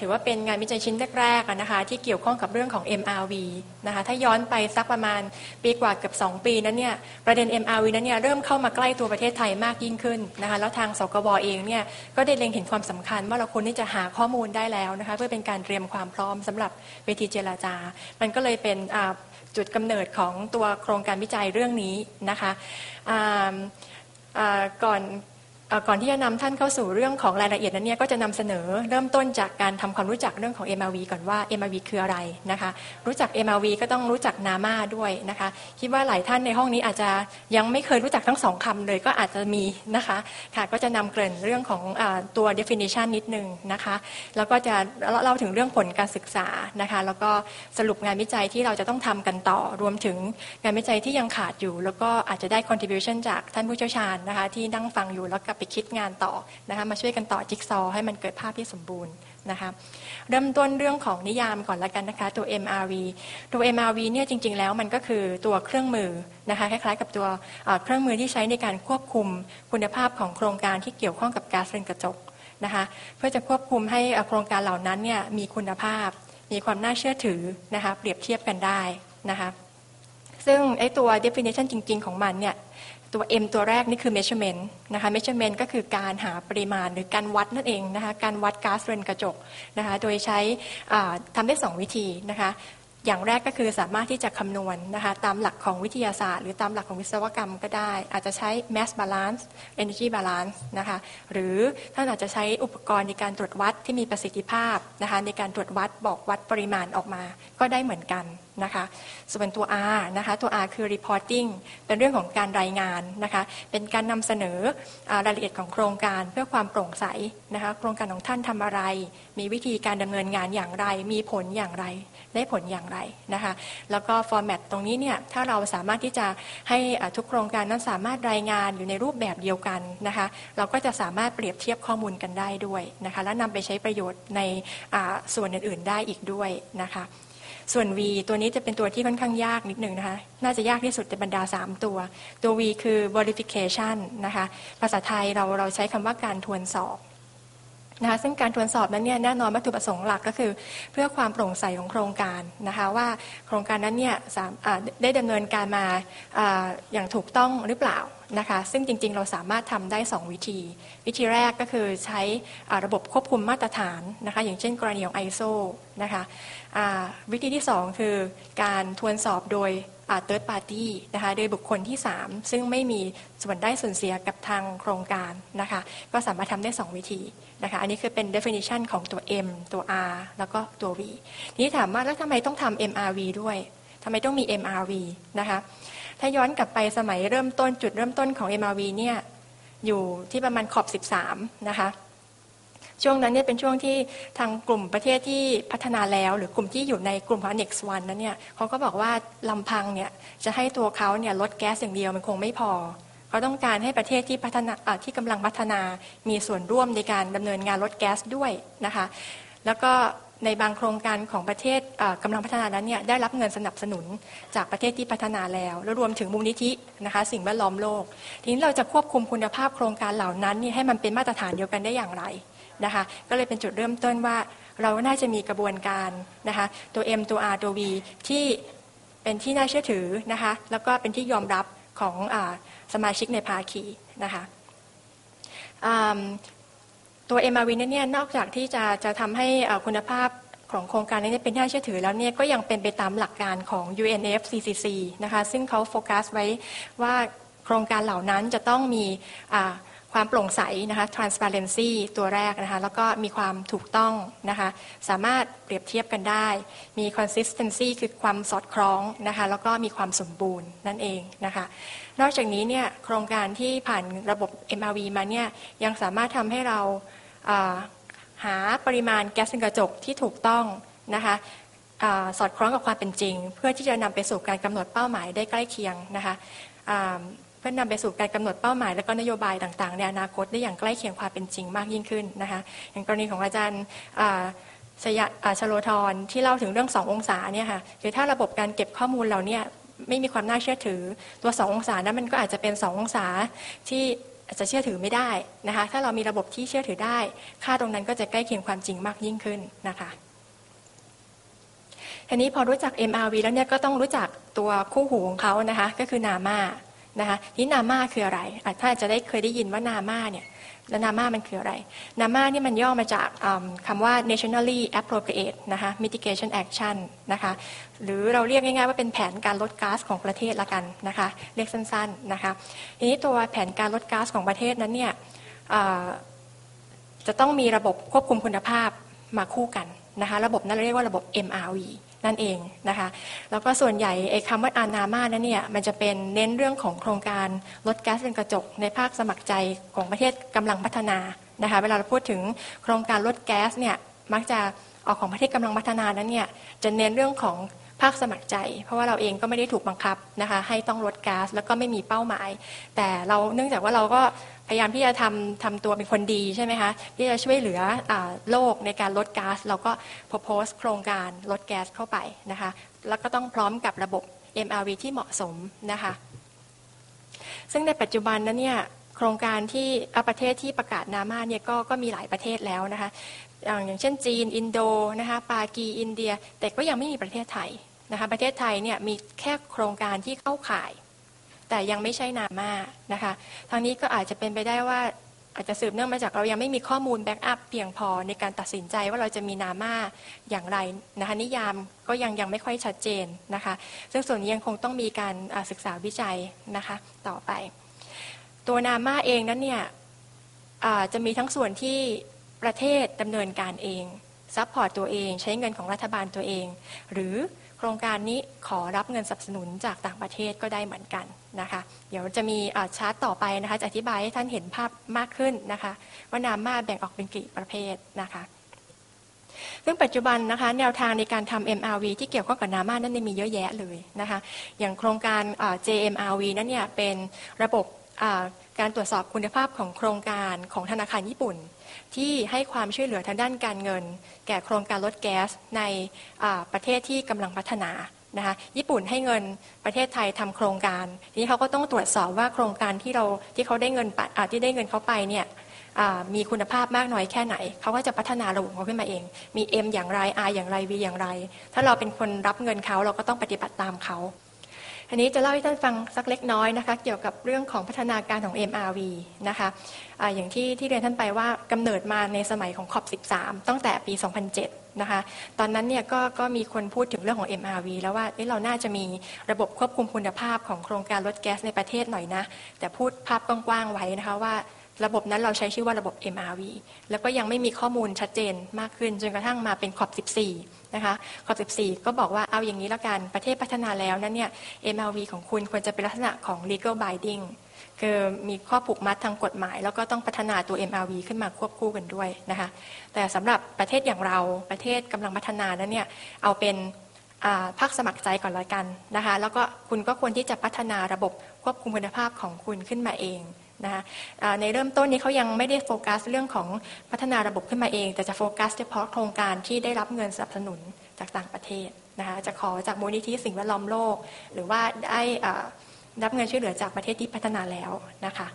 ถือว่าเป็นงานวิจัยชิ้นแรกๆนะคะที่เกี่ยวข้องกับเรื่องของ MRV นะคะถ้าย้อนไปสักประมาณปีกว่าเกือบ2 ปีนั้นเนี่ยประเด็น MRV นั้นเนี่ยเริ่มเข้ามาใกล้ตัวประเทศไทยมากยิ่งขึ้นนะคะแล้วทางสกบอเองเนี่ยก็ได้เล็งเห็นความสำคัญว่าเราควรที่จะหาข้อมูลได้แล้วนะคะเพื่อเป็นการเตรียมความพร้อมสำหรับเวทีเจรจา มันก็เลยเป็นจุดกำเนิดของตัวโครงการวิจัยเรื่องนี้นะคะก่อน ก่อนที่จะนำท่านเข้าสู่เรื่องของรายละเอียดนั้นเนี่ยก็จะนำเสนอเริ่มต้นจากการทำความรู้จักเรื่องของ MRV ก่อนว่า MRV คืออะไรนะคะรู้จัก MRV ก็ต้องรู้จักนามาด้วยนะคะคิดว่าหลายท่านในห้องนี้อาจจะยังไม่เคยรู้จักทั้งสองคำเลยก็อาจจะมีนะคะค่ะก็จะนำเกริ่นเรื่องของอตัว definition นิดนึงนะคะแล้วก็จะเล่าถึงเรื่องผลการศึกษานะคะแล้วก็สรุปงานวิจัยที่เราจะต้องทำกันต่อรวมถึงงานวิจัยที่ยังขาดอยู่ แล้วก็อาจจะได้ contribution จากท่านผู้เชี่ยวชาญนะคะที่นั่งฟังอยู่แล้วกับไปคิดงานต่อนะคะมาช่วยกันต่อจิ๊กซอให้มันเกิดภาพที่สมบูรณ์นะคะเริ่มต้นเรื่องของนิยามก่อนละกันนะคะตัว MRV ตัว MRV เนี่ยจริง ๆ แล้วมันก็คือตัวเครื่องมือนะคะคล้ายๆ กับตัวเครื่องมือที่ใช้ในการควบคุมคุณภาพของโครงการที่เกี่ยวข้องกับก๊าซเรือนกระจกนะคะเพื่อจะควบคุมให้โครงการเหล่านั้นเนี่ยมีคุณภาพ มีความน่าเชื่อถือนะคะเปรียบเทียบกันได้นะคะซึ่งไอ้ตัว definition จริง ๆ ของมันเนี่ย ตัว M ตัวแรกนี่คือ measurement นะคะ measurement ก็คือการหาปริมาณหรือการวัดนั่นเองนะคะ การวัดก๊าซเรือนกระจกนะคะ โดยใช้ทำได้ 2 วิธีนะคะ อย่างแรกก็คือสามารถที่จะคำนวณนะคะ ตามหลักของวิทยาศาสตร์ หรือตามหลักของวิศวกรรมก็ได้ อาจจะใช้ mass balance energy balance นะคะ หรือท่านอาจจะใช้อุปกรณ์ในการตรวจวัดที่มีประสิทธิภาพนะคะ ในการตรวจวัดบอกวัดปริมาณออกมา ก็ได้เหมือนกัน นะคะส่วนตัว R นะคะตัว R คือ reporting เป็นเรื่องของการรายงานนะคะเป็นการนำเสนอรายละเอียดของโครงการเพื่อความโปร่งใสนะคะโครงการของท่านทำอะไร มีวิธีการดำเนินงานอย่างไร มีผลอย่างไร ได้ผลอย่างไรนะคะแล้วก็ฟอร์แมตตรงนี้เนี่ยถ้าเราสามารถที่จะให้ทุกโครงการนั้นสามารถรายงานอยู่ในรูปแบบเดียวกันนะคะเราก็จะสามารถเปรียบเทียบข้อมูลกันได้ด้วยนะคะและนำไปใช้ประโยชน์ในส่วนอื่น ๆ ได้อีกด้วยนะคะ ส่วน V ตัวนี้จะเป็นตัวที่ค่อนข้างยากนิดหนึ่งนะคะ น่าจะยากที่สุดในบรรดา 3 ตัว ตัว V คือ verification นะคะ ภาษาไทยเราเราใช้คำว่าการทวนสอบนะคะซึ่งการทวนสอบนั้นเนี่ยแน่นอนวัตถุประสงค์หลักก็คือ เพื่อความโปร่งใสของโครงการนะคะว่าโครงการนั้นเนี่ยได้ดำเนินการมาออย่างถูกต้องหรือเปล่านะคะซึ่งจริงๆเราสามารถทำได้ 2 วิธี วิธีแรกก็คือใช้ระบบควบคุมมาตรฐานนะคะอย่างเช่นกรณีของ ISO นะคะวิธีที่ 2 คือการทวนสอบโดยเติร์ดปาร์ตี้นะคะโดยบุคคลที่ 3 ซึ่งไม่มีส่วนได้ส่วนเสียกับทางโครงการนะคะก็สามารถทำได้ 2 วิธีนะคะอันนี้คือเป็น definition ของตัว M ตัว R แล้วก็ตัว V ทีนี้ถามว่าแล้วทำไมต้องทำ MRV ด้วยทำไมต้องมี MRV นะคะถ้าย้อนกลับไปสมัยเริ่มต้นจุดเริ่มต้นของ MRV เนี่ยอยู่ที่ประมาณขอบ 13 นะคะ ช่วงนั้นเนี่ยเป็นช่วงที่ทางกลุ่มประเทศที่พัฒนาแล้ว หรือกลุ่มที่อยู่ในกลุ่มของ next one นั้นเนี่ยเขาก็บอกว่าลำพังเนี่ยจะให้ตัวเขาเนี่ยลดแก๊สอย่างเดียวมันคงไม่พอเขาต้องการให้ประเทศที่พัฒนาที่กำลังพัฒนามีส่วนร่วมในการดำเนินงานลดแก๊สด้วยนะคะ แล้วก็ในบางโครงการของประเทศกำลังพัฒนานั้นเนี่ยได้รับเงินสนับสนุนจากประเทศที่พัฒนาแล้ว และรวมถึงมูลนิธินะคะสิ่งแวดล้อมโลก ทีนี้เราจะควบคุมคุณภาพโครงการเหล่านั้นนี่ให้มันเป็นมาตรฐานเดียวกันได้อย่างไร นะคะก็เลยเป็นจุดเริ่มต้นว่าเราน่าจะมีกระบวนการนะคะตัว M ตัว R ตัว V ที่เป็นที่น่าเชื่อถือนะคะแล้วก็เป็นที่ยอมรับของอสมาชิกในภาคีนะคะตัว MRV นเนี่ยนอกจากที่จะจะทำให้คุณภาพของโครงการนี้เป็นที่น่าเชื่อถือแล้วเนี่ยก็ยังเป็นไปตามหลักการของ UNFCCC นะคะซึ่งเขาโฟกัสไว้ว่าโครงการเหล่านั้นจะต้องมี ความโปร่งใสนะคะ transparency ตัวแรกนะคะ แล้วก็มีความถูกต้องนะคะ สามารถเปรียบเทียบกันได้ มี consistency คือความสอดคล้องนะคะ แล้วก็มีความสมบูรณ์นั่นเองนะคะ นอกจากนี้เนี่ยโครงการที่ผ่านระบบ MRV มาเนี่ยยังสามารถทำให้เราหาปริมาณแก๊สกระจกที่ถูกต้องนะคะสอดคล้องกับความเป็นจริง เพื่อที่จะนำไปสู่การกำหนดเป้าหมายได้ใกล้เคียงนะคะ เพื่อนำไปสู่การกำหนดเป้าหมาย และก็นโยบายต่างๆ ในอนาคตได้อย่างใกล้เคียงความเป็นจริงมากยิ่งขึ้นนะคะอย่างกรณีของอาจารย์ชยชโลธรที่เล่าถึงเรื่องสององศาเนี่ยค่ะคือถ้าระบบการเก็บข้อมูลเราเนี่ยไม่มีความน่าเชื่อถือ ตัวสององศานั้นมันก็อาจจะเป็นสององศาที่อาจจะเชื่อถือไม่ได้นะคะ ถ้าเรามีระบบที่เชื่อถือได้ ค่าตรงนั้นก็จะใกล้เคียงความจริงมากยิ่งขึ้นนะคะทีนี้พอรู้จัก MRV แล้วเนี่ยก็ต้องรู้จักตัวคู่หูของเขานะคะ ก็คือนามา นะคะนี่นามาคืออะไรถ้าจะได้เคยได้ยินว่านามาเนี่ยแล้วนามามันคืออะไร นามานี่มันย่อมาจากคำว่า nationally appropriate นะคะ mitigation action นะคะ หรือเราเรียกง่ายๆว่าเป็นแผนการลดก๊าซของประเทศละกันนะคะ เรียกสั้นๆนะคะ ทีนี้ตัวแผนการลดก๊าซของประเทศนั้นเนี่ยจะต้องมีระบบควบคุมคุณภาพมาคู่กันนะคะ ระบบนั้นเรียกว่าระบบ MRV นั่นเองนะคะแล้วก็ส่วนใหญ่ไอ้คำว่าอานามานั้นเนี่ยมันจะเป็นเน้นเรื่องของโครงการลดแก๊สเรือนกระจก ในภาคสมัครใจของประเทศกำลังพัฒนานะคะเวลาเราพูดถึงโครงการลดแก๊สเนี่ยมักจะออกของประเทศกำลังพัฒนานั้นเนี่ยจะเน้นเรื่องของ ภาคสมัครใจ เพราะว่าเราเองก็ไม่ได้ถูกบังคับนะคะให้ต้องลดก๊าซแล้วก็ไม่มีเป้าหมาย แต่เราเนื่องจากว่าเราก็พยายามที่จะทำทำตัวเป็นคนดีใช่ไหมคะที่จะช่วยเหลืออโลกในการลดก๊าซเราก็โพสโครงการลดแก๊สเข้าไปนะคะแล้วก็ต้องพร้อมกับระบบ MRV ที่เหมาะสมนะคะซึ่งในปัจจุบันนั้นเนี่ยโครงการที่ประเทศที่ประกาศนามาเนี่ยก็ก็มีหลายประเทศแล้วนะคะอย่างเช่นจีน อินโดนะคะปากีอินเดีย แต่ก็ยังไม่มีประเทศไทย นะคะประเทศไทยเนี่ยมีแค่โครงการที่เข้าข่าย แต่ยังไม่ใช่นามานะคะทางนี้ก็อาจจะเป็นไปได้ว่าอาจจะสืบเนื่องมาจากเรายังไม่มีข้อมูลแบ็กอัพเพียงพอในการตัดสินใจว่าเราจะมีนามาอย่างไรนะคะนิยามก็ยังยังไม่ค่อยชัดเจนนะคะซึ่งส่วนนี้ยังคงต้องมีการศึกษาวิจัยนะคะต่อไป ตัวนามาเองนั้นเนี่ยจะมีทั้งส่วนที่ประเทศดำเนินการเองซัพพอร์ตตัวเอง ใช้เงินของรัฐบาลตัวเอง หรือ โครงการนี้ขอรับเงินสนับสนุนจากต่างประเทศก็ได้เหมือนกันนะคะ เดี๋ยวจะมีชาร์ตต่อไปนะคะจะอธิบายให้ท่านเห็นภาพมากขึ้นนะคะ ว่านามาแบ่งออกเป็นกี่ประเภทนะคะซึ่งปัจจุบันนะคะแนวทางในการทำ MRV ที่เกี่ยวข้องกับนามานั้นมีเยอะแยะเลยนะคะอย่างโครงการ JMRV นั้นเนี่ยเป็นระบบ การตรวจสอบคุณภาพของโครงการของธนาคารญี่ปุ่น ที่ให้ความช่วยเหลือทางด้านการเงิน แก่โครงการลดแก๊สในประเทศที่กำลังพัฒนานะคะญี่ปุ่นให้เงินประเทศไทยทำโครงการทีนี้เขาก็ต้องตรวจสอบว่าโครงการที่เราที่เขาได้เงินที่ได้เงินเขาไปเนี่ยมีคุณภาพมากน้อยแค่ไหน เขาก็จะพัฒนาระบบเขาขึ้นมาเอง มี M อย่างไร R อย่างไร V อย่างไร ถ้าเราเป็นคนรับเงินเขาเราก็ต้องปฏิบัติตามเขา อันนี้จะเล่าให้ท่านฟังสักเล็กน้อยนะคะ เกี่ยวกับเรื่องของพัฒนาการของ MRV นะคะอะอย่างที่ที่เรียนท่านไปว่ากำเนิดมาในสมัยของขอบ 13 ตั้งแต่ปี 2007 นะคะ ตอนนั้นเนี่ยก็ก็มีคนพูดถึงเรื่องของ MRV แล้วว่าเราน่าจะมีระบบควบคุมคุณภาพของโครงการลดแก๊สในประเทศหน่อยนะ แต่พูดภาพกว้างๆไว้นะคะว่า ระบบนั้นเราใช้ชื่อว่าระบบ MRV แล้วก็ยังไม่มีข้อมูลชัดเจนมากขึ้นจนกระทั่งมาเป็นขอบ14 นะคะขอบ14 ก็บอกว่าเอาอย่างนี้แล้วกันประเทศพัฒนาแล้วนั้นเนี่ย MRV ของคุณควรจะเป็นลักษณะของ legal binding คือมีข้อผูกมัดทางกฎหมาย แล้วก็ต้องพัฒนาตัว MRV ขึ้นมาควบคู่กันด้วยนะคะแต่สำหรับประเทศอย่างเราประเทศกำลังพัฒนานั้นเนี่ยเอาเป็นภาคสมัครใจก่อนละกันนะคะแล้วก็คุณก็ควรที่จะพัฒนาระบบควบคุมคุณภาพของคุณขึ้นมาเอง นะคะในเริ่มต้นนี้เขายังไม่ได้โฟกัสเรื่องของพัฒนาระบบขึ้นมาเอง แต่จะโฟกัสเฉพาะโครงการที่ได้รับเงินสนับสนุนจากต่างประเทศนะคะจะขอจากมูลนิธิสิ่งแวดล้อมโลก หรือว่าได้รับเงินช่วยเหลือจากประเทศที่พัฒนาแล้วนะคะ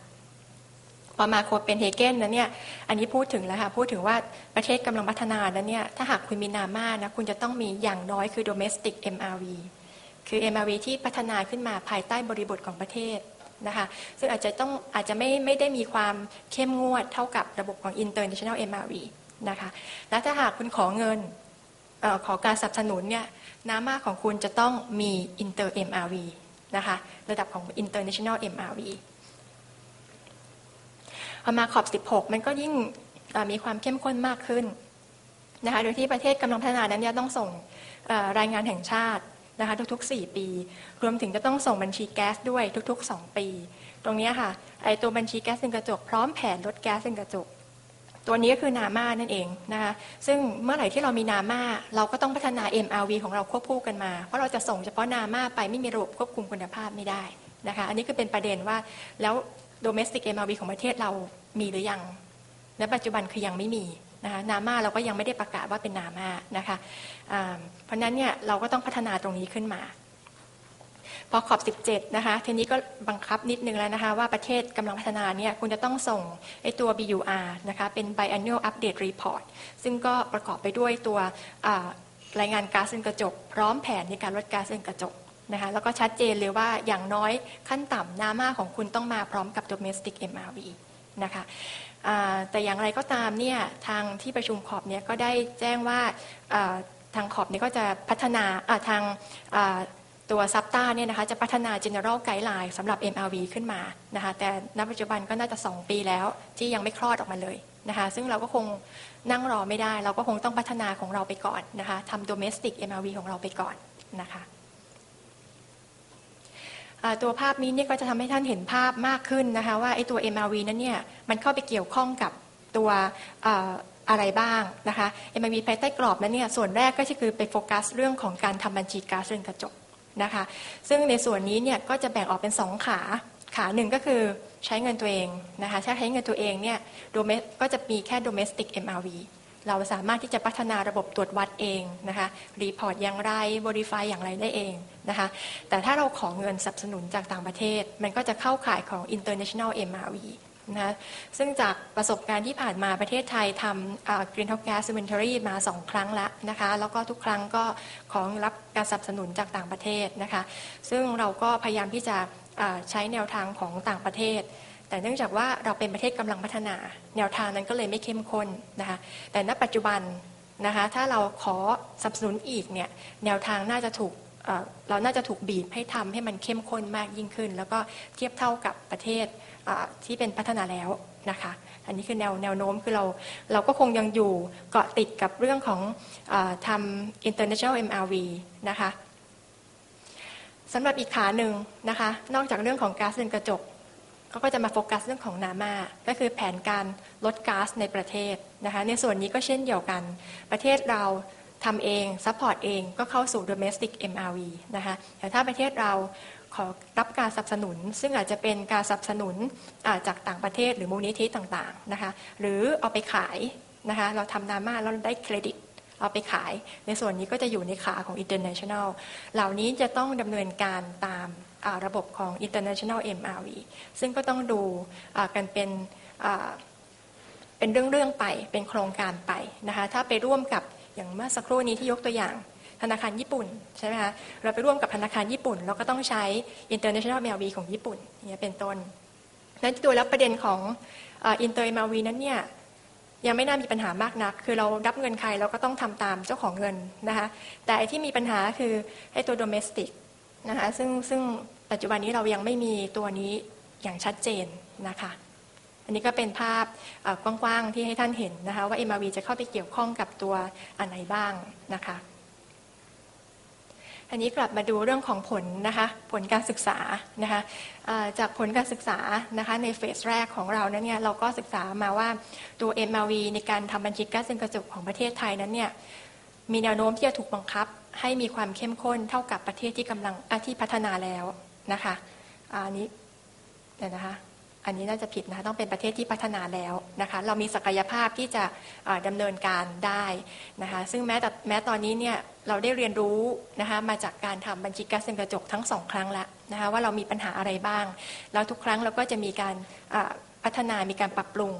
พอมาโคเปนเฮเกนนั้นเนี่ย อันนี้พูดถึงแล้วค่ะ พูดถึงว่าประเทศกำลังพัฒนานั้นเนี่ย ถ้าหากคุณมีนามานะ คุณจะต้องมีอย่างน้อยคือ domestic MRV คือ MRV ที่พัฒนาขึ้นมาภายใต้บริบทของประเทศ นะคะซึ่งอาจจะต้องอาจจะไม่ไม่ได้มีความเข้มงวดเท่ากับระบบของ international MRV นะคะและถ้าหากคุณขอเงินออขอการสนับสนุนเนี่ยน้ำมากของคุณจะต้องมี inter MRV นะคะระดับของ international MRV พอมาขอบ 16 มันก็ยิ่งมีความเข้มข้นมากขึ้นนะคะโดยที่ประเทศกำลังพัฒนานั้นเนี่ยต้องส่งรายงานแห่งชาติ นะคะทุกๆ 4 ปี รวมถึงจะต้องส่งบัญชีแก๊สด้วยทุก ๆ 2 ปี ตรงนี้ค่ะไอตัวบัญชีแก๊สเรือนกระจกพร้อมแผนลดแก๊สเรือนกระจกตัวนี้ก็คือนาม่านั่นเองนะคะซึ่งเมื่อไหร่ที่เรามีนาม่าเราก็ต้องพัฒนา MRV ของเราควบคู่กันมา เพราะเราจะส่งเฉพาะนาม่าไปไม่มีระบบควบคุมคุณภาพไม่ได้นะคะอันนี้คือเป็นประเด็นว่าแล้ว domestic MRV ของประเทศเรามีหรือยังในปัจจุบันคือยังไม่มี นะคะนามาเราก็ยังไม่ได้ประกาศว่าเป็นนามานะคะเพราะนั้นเนี่ยเราก็ต้องพัฒนาตรงนี้ขึ้นมา พอขอบ 17 นะคะทีนี้ก็บังคับนิดนึงแล้วนะคะ ว่าประเทศกำลังพัฒนาเนี่ยคุณจะต้องส่งไอตัว BUR นะคะเป็น Biannual Update Report ซึ่งก็ประกอบไปด้วยตัวรายงานก๊าซเรือนกระจก พร้อมแผนในการลดก๊าซเรือนกระจกนะคะแล้วก็ชัดเจนเลยว่าอย่างน้อยขั้นต่ำนามาของคุณต้องมาพร้อมกับ domestic MRV นะคะ แต่อย่างไรก็ตามเนี่ยทางที่ประชุมขอบเนี่ยก็ได้แจ้งว่าทางขอบเนี่ยก็จะพัฒนาทางตัวซับต้าเนี่ยนะคะจะพัฒนา general guideline สำหรับ MRV ขึ้นมานะคะแต่ณปัจจุบันก็น่าจะ 2 ปีแล้วที่ยังไม่คลอดออกมาเลยนะคะซึ่งเราก็คงนั่งรอไม่ได้ เราก็คงต้องพัฒนาของเราไปก่อนนะคะทำ domestic MRV ของเราไปก่อนนะคะ ตัวภาพนี้เนี่ยก็จะทำให้ท่านเห็นภาพมากขึ้นนะคะว่าไอ้ตัว MRV นั้นเนี่ยมันเข้าไปเกี่ยวข้องกับตัวอะไรบ้างนะคะ MRV ภายใต้กรอบนั้นเนี่ยส่วนแรกก็คือไปโฟกัสเรื่องของการทำบัญชีก๊าซเรือนกระจกนะคะซึ่งในส่วนนี้เนี่ยก็จะแบ่งออกเป็น 2 ขาขาหนึ่งก็คือใช้เงินตัวเองนะคะถ้าใช้เงินตัวเองเนี่ยก็จะมีแค่ domestic MRV เราสามารถที่จะพัฒนาระบบตรวจวัดเองนะคะรีพอร์ตอย่างไรบริไฟอย่างไรได้เองนะคะแต่ถ้าเราขอเงินสนับสนุนจากต่างประเทศ มันก็จะเข้าข่ายของ international MRV นะซึ่งจากประสบการณ์ที่ผ่านมาประเทศไทยทำ greenhouse gas inventory มาสองครั้งแล้วนะคะแล้วก็ทุกครั้งก็ของรับการสนับสนุนจากต่างประเทศนะคะซึ่งเราก็พยายามที่จะใช้แนวทางของต่างประเทศ แต่เนื่องจากว่าเราเป็นประเทศกำลังพัฒนา แนวทางนั้นก็เลยไม่เข้มข้นนะคะแต่ณปัจจุบันนะคะถ้าเราขอสนับสนุนอีกเนี่ยแนวทางน่าจะถูกเราน่าจะถูกบีบให้ทำให้มันเข้มข้นมากยิ่งขึ้น แล้วก็เทียบเท่ากับประเทศที่เป็นพัฒนาแล้วนะคะอันนี้คือแนวแนวโน้มคือเราเราก็คงยังอยู่เกาะติดกับเรื่องของอทำ international MRV นะคะสำหรับอีกขาหนึ่งนะคะนอกจากเรื่องของก๊าซเรือนกระจก เขาก็จะมาโฟกัสเรื่องของนามาก็คือแผนการลดก๊าซในประเทศนะคะในส่วนนี้ก็เช่นเดียวกัน ประเทศเราทำเองซัพพอร์ตเองก็เข้าสู่ domestic MRV นะคะแต่ถ้าประเทศเราขอรับการสนับสนุน ซึ่งอาจจะเป็นการสนับสนุนจากต่างประเทศหรือมูลนิธิต่างๆนะคะหรือเอาไปขายนะคะเราทำนามาแล้วได้เครดิตเอาไปขาย ในส่วนนี้ก็จะอยู่ในขาของ international เหล่านี้จะต้องดำเนินการตาม ระบบของ international MRV ซึ่งก็ต้องดูกันเป็นเป็นเรื่องๆไปเป็นโครงการไปนะคะถ้าไปร่วมกับอย่างเมื่อสักครู่นี้ที่ยกตัวอย่างธนาคารญี่ปุ่นใช่ไหมคะเราไปร่วมกับธนาคารญี่ปุ่น เราก็ต้องใช้ international MLV ของญี่ปุ่นเนี่ยเป็นต้นนั้นตัวแล้วประเด็นของ inter MLV นั้นเนี่ยยังไม่น่ามีปัญหามากนัก คือเรารับเงินใครเราก็ต้องทำตามเจ้าของเงินนะคะแต่ที่มีปัญหาคือให้ตัว domestic นะคะซึ่งซึ่ง ปัจจุบันนี้เรายังไม่มีตัวนี้อย่างชัดเจนนะคะ อันนี้ก็เป็นภาพกว้างๆที่ให้ท่านเห็นนะคะว่า MRV จะเข้าไปเกี่ยวข้องกับตัวอันไหนบ้างนะคะ อันนี้กลับมาดูเรื่องของผลนะคะผลการศึกษานะคะจากผลการศึกษานะคะในเฟสแรกของเรานั้นเนี่ยเราก็ศึกษามาว่าตัว MRV ในการทำบัญชีก๊าซเรือนกระจกของประเทศไทยนั้นเนี่ยมีแนวโน้มที่จะถูกบังคับให้มีความเข้มข้นเท่ากับประเทศที่กำลังที่พัฒนาแล้ว นะคะอันนี้เดี๋ยวนะคะอันนี้น่าจะผิดนะคะต้องเป็นประเทศที่พัฒนาแล้วนะคะเรามีศักยภาพที่จะดำเนินการได้นะคะซึ่งแม้แต่แม้ตอนนี้เนี่ยเราได้เรียนรู้นะคะมาจากการทำบัญชีก๊าซเรือนกระจกทั้งสองครั้งแล้วนะคะว่าเรามีปัญหาอะไรบ้าง แล้วทุกครั้งเราก็จะมีการพัฒนามีการปรับปรุง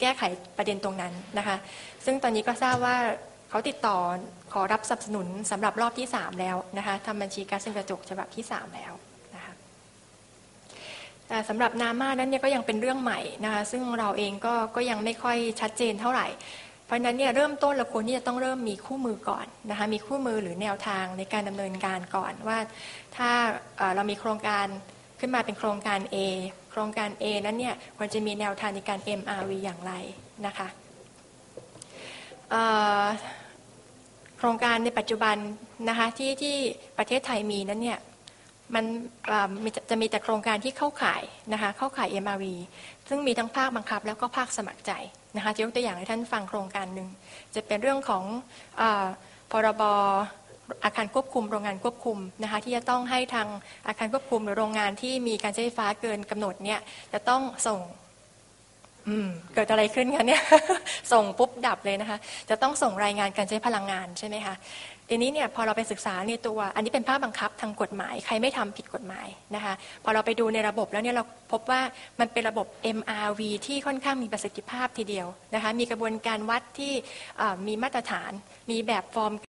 แก้ไขประเด็นตรงนั้นนะคะซึ่งตอนนี้ก็ทราบว่าเขาติดต่อขอรับสนับสนุนสำหรับรอบที่ 3 แล้วนะคะทำบัญชีก๊าซเรือนกระจกฉบับที่ 3 แล้ว แต่สำหรับนามานั้นเนี่ยก็ยังเป็นเรื่องใหม่นะคะซึ่งเราเองก็ก็ยังไม่ค่อยชัดเจนเท่าไหร่ เพราะนั้นเนี่ยเริ่มต้นเราควรที่จะต้องเริ่มมีคู่มือก่อนนะคะมีคู่มือหรือแนวทางในการดำเนินการก่อนว่า ถ้าเรามีโครงการขึ้นมาเป็นโครงการ A โครงการ A นั้นเนี่ยควรจะมีแนวทางในการ MRV อย่างไรนะคะโครงการในปัจจุบันนะคะที่ที่ประเทศไทยมีนั้นเนี่ย มันจะมีแต่โครงการที่เข้าข่ายนะคะเข้าข่าย MRV ซึ่งมีทั้งภาคบังคับ แล้วก็ภาคสมัครใจนะคะจะยกตัวอย่างให้ท่านฟังโครงการหนึ่งจะเป็นเรื่องของอพรบอาคารควบคุมโรงงานควบคุมนะคะที่จะต้องให้ทางอาคารควบคุมหรือโรงงานที่มีการใช้ไฟฟ้าเกินกำหนดเนี่ยจะต้องส่งเกิดอะไรขึ้นคะเนี่ยส่งปุ๊บดับเลยนะคะ จะต้องส่งรายงานการใช้พลังงานใช่ไหมคะ ทีนี้เนี่ยพอเราไปศึกษาในตัวอันนี้เป็นภาพบังคับทางกฎหมาย ใครไม่ทำผิดกฎหมายนะคะพอเราไปดูในระบบแล้วเนี่ยเราพบว่ามันเป็นระบบ MRV ที่ค่อนข้างมีประสิทธิภาพทีเดียวนะคะมีกระบวนการวัดที่มีมาตรฐาน มีแบบฟอร์ม